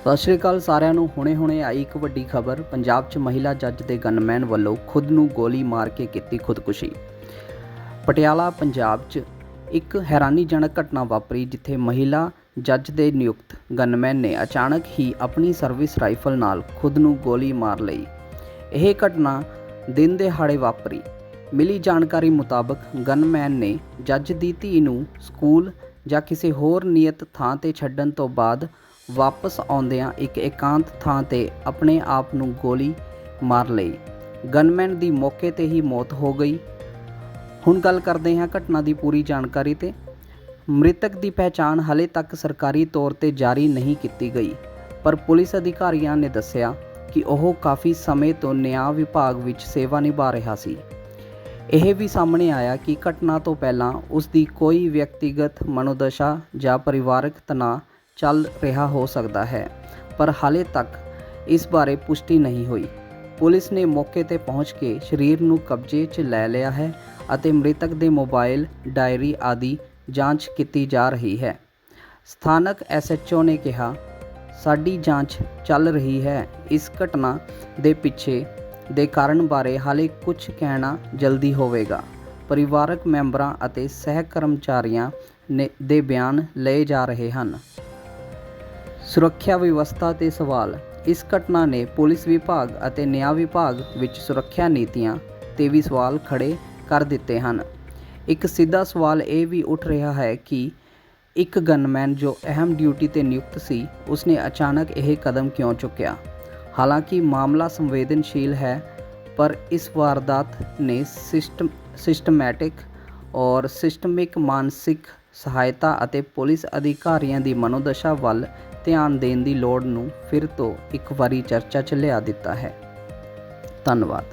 ਸਤਿ ਸ਼੍ਰੀ ਅਕਾਲ ਸਾਰਿਆਂ ਨੂੰ। ਹੁਣੇ-ਹੁਣੇ ਆਈ ਇੱਕ ਵੱਡੀ ਖਬਰ। ਪੰਜਾਬ 'ਚ ਮਹਿਲਾ ਜੱਜ ਦੇ ਗਨਮੈਨ ਵੱਲੋਂ ਖੁਦ ਨੂੰ ਗੋਲੀ ਮਾਰ ਕੇ ਕੀਤੀ ਖੁਦਕੁਸ਼ੀ। ਪਟਿਆਲਾ, ਪੰਜਾਬ 'ਚ ਇੱਕ ਹੈਰਾਨੀਜਨਕ ਘਟਨਾ ਵਾਪਰੀ ਜਿੱਥੇ ਮਹਿਲਾ ਜੱਜ ਦੇ ਨਿਯੁਕਤ ਗਨਮੈਨ ਨੇ ਅਚਾਨਕ ਹੀ ਆਪਣੀ ਸਰਵਿਸ ਰਾਈਫਲ ਨਾਲ ਖੁਦ ਨੂੰ ਗੋਲੀ ਮਾਰ ਲਈ। ਇਹ ਘਟਨਾ ਦਿਨ ਦਿਹਾੜੇ ਵਾਪਰੀ। ਮਿਲੀ ਜਾਣਕਾਰੀ ਮੁਤਾਬਕ ਗਨਮੈਨ ਨੇ ਜੱਜ ਦੀ ਧੀ ਨੂੰ ਸਕੂਲ ਜਾਂ ਕਿਸੇ ਹੋਰ ਨਿਯਤ ਥਾਂ ਤੇ ਛੱਡਣ ਤੋਂ ਬਾਅਦ ਵਾਪਸ ਆਉਂਦਿਆਂ ਇੱਕ ਇਕਾਂਤ ਥਾਂ ਤੇ ਆਪਣੇ ਆਪ ਨੂੰ ਗੋਲੀ ਮਾਰ ਲਈ। ਗਨਮੈਨ ਦੀ ਮੌਕੇ ਤੇ ਹੀ ਮੌਤ ਹੋ ਗਈ। ਹੁਣ ਗੱਲ ਕਰਦੇ ਹਾਂ ਘਟਨਾ ਦੀ ਪੂਰੀ ਜਾਣਕਾਰੀ ਤੇ। ਮ੍ਰਿਤਕ ਦੀ ਪਹਿਚਾਣ ਹਲੇ ਤੱਕ ਸਰਕਾਰੀ ਤੌਰ ਤੇ ਜਾਰੀ ਨਹੀਂ ਕੀਤੀ ਗਈ, ਪਰ ਪੁਲਿਸ ਅਧਿਕਾਰੀਆਂ ਨੇ ਦੱਸਿਆ ਕਿ ਉਹ ਕਾਫੀ ਸਮੇਂ ਤੋਂ ਨਿਆਂ ਵਿਭਾਗ ਵਿੱਚ ਸੇਵਾ ਨਿਭਾ ਰਿਹਾ ਸੀ। ਇਹ ਵੀ ਸਾਹਮਣੇ ਆਇਆ ਕਿ ਘਟਨਾ ਤੋਂ ਪਹਿਲਾਂ ਉਸ ਦੀ ਕੋਈ ਵਿਅਕਤੀਗਤ ਮਨੋਦਸ਼ਾ ਜਾਂ ਪਰਿਵਾਰਕ ਤਣਾਅ ਚੱਲ ਰਿਹਾ ਹੋ ਸਕਦਾ ਹੈ, ਪਰ ਹਾਲੇ ਤੱਕ ਇਸ ਬਾਰੇ ਪੁਸ਼ਟੀ ਨਹੀਂ ਹੋਈ। ਪੁਲਿਸ ਨੇ ਮੌਕੇ ਤੇ ਪਹੁੰਚ ਕੇ ਸਰੀਰ ਨੂੰ ਕਬਜ਼ੇ 'ਚ ਲੈ ਲਿਆ ਹੈ ਅਤੇ ਮ੍ਰਿਤਕ ਦੇ ਮੋਬਾਈਲ, ਡਾਇਰੀ ਆਦਿ ਜਾਂਚ ਕੀਤੀ ਜਾ ਰਹੀ ਹੈ। ਸਥਾਨਕ ਐਸਐਚਓ ਨੇ ਕਿਹਾ, ਸਾਡੀ ਜਾਂਚ ਚੱਲ ਰਹੀ ਹੈ। ਇਸ ਘਟਨਾ ਦੇ ਪਿੱਛੇ ਦੇ ਕਾਰਨ ਬਾਰੇ ਹਾਲੇ ਕੁਝ ਕਹਿਣਾ ਜਲਦੀ ਹੋਵੇਗਾ। ਪਰਿਵਾਰਕ ਮੈਂਬਰਾਂ ਅਤੇ ਸਹਿ ਕਰਮਚਾਰੀਆਂ ਨੇ ਦੇ ਬਿਆਨ ਲਏ ਜਾ ਰਹੇ ਹਨ। ਸੁਰੱਖਿਆ ਵਿਵਸਥਾ ਤੇ ਸਵਾਲ। ਇਸ ਘਟਨਾ ਨੇ ਪੁਲਿਸ ਵਿਭਾਗ ਅਤੇ ਨਿਆਂ ਵਿਭਾਗ ਵਿੱਚ ਸੁਰੱਖਿਆ ਨੀਤੀਆਂ ਤੇ ਵੀ ਸਵਾਲ ਖੜੇ ਕਰ ਦਿੱਤੇ ਹਨ। ਇੱਕ ਸਿੱਧਾ ਸਵਾਲ ਇਹ ਵੀ ਉੱਠ ਰਿਹਾ ਹੈ ਕਿ ਇੱਕ ਗਨਮੈਨ ਜੋ ਅਹਿਮ ਡਿਊਟੀ ਤੇ ਨਿਯੁਕਤ ਸੀ, ਉਸਨੇ ਅਚਾਨਕ ਇਹ ਕਦਮ ਕਿਉਂ ਚੁੱਕਿਆ? ਹਾਲਾਂਕਿ ਮਾਮਲਾ ਸੰਵੇਦਨਸ਼ੀਲ ਹੈ, ਪਰ ਇਸ ਵਾਰਦਾਤ ਨੇ ਸਿਸਟਮ, ਸਿਸਟਮੈਟਿਕ ਔਰ ਸਿਸਟਮਿਕ ਮਾਨਸਿਕ ਸਹਾਇਤਾ ਅਤੇ ਪੁਲਿਸ ਅਧਿਕਾਰੀਆਂ ਦੀ ਮਨੋਦਸ਼ਾ ਵੱਲ ਧਿਆਨ ਦੇਣ ਦੀ ਲੋੜ ਨੂੰ ਫਿਰ ਤੋਂ ਇੱਕ ਵਾਰੀ ਚਰਚਾ 'ਚ ਲਿਆ ਦਿੱਤਾ ਹੈ। ਧੰਨਵਾਦ।